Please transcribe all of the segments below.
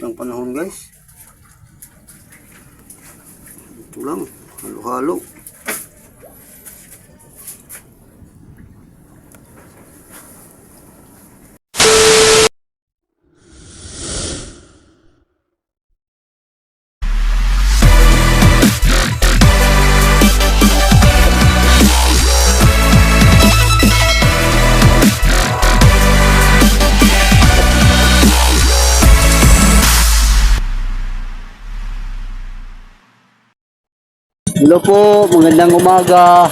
napakainit ang panahon guys. Ito lang, halo-halo. Hello po, magandang umaga.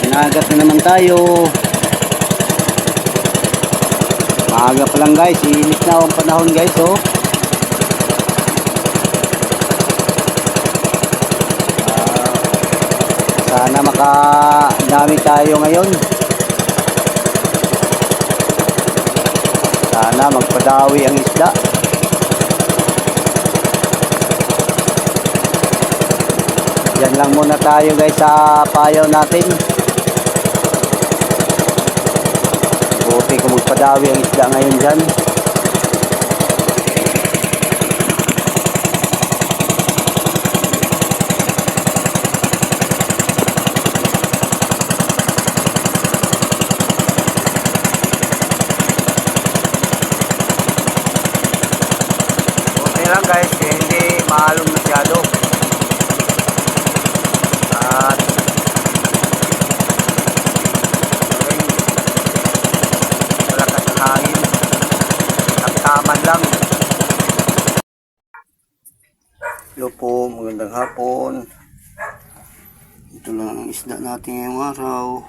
Inagat na naman tayo. Maaga pa lang guys, init na ang panahon guys oh. Ah, sana makadami tayo ngayon. Sana magpadawi ang isda. Yan lang muna tayo guys sa payaw natin. Buti kung magpadawi ang isda ngayon dyan. Buti lang guys, eh, hindi maalong masyado. At okay, malakas ang hangin. Nagtaman lang. Hello po, magandang hapon. Ito lang ang isda natin ngayong araw.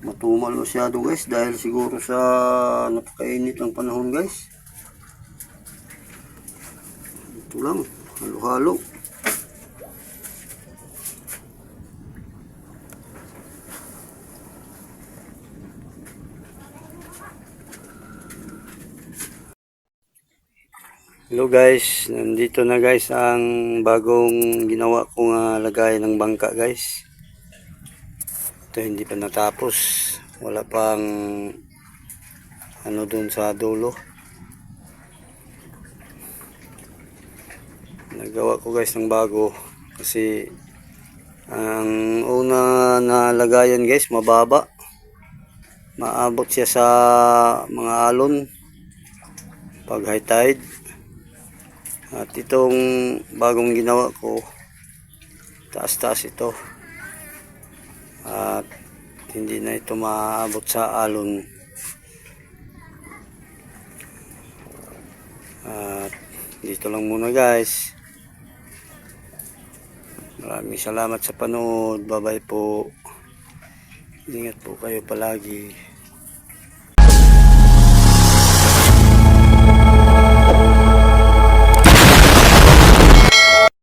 Matumal masyado guys dahil siguro sa napakainit ang panahon guys. Ito lang, halo-halo. Hello guys, nandito na guys ang bagong ginawa kong uh, lagay ng bangka guys. Ito hindi pa natapos. Wala pang ano dun sa dulo. Nagawa ko guys ng bago kasi ang una na lagayan guys mababa. Maabot siya sa mga alon pag high tide. At itong bagong ginawa ko, taas-taas ito. At hindi na ito maabot sa alon. At dito lang muna guys. Maraming salamat sa panood. Bye bye po. Ingat po kayo palagi.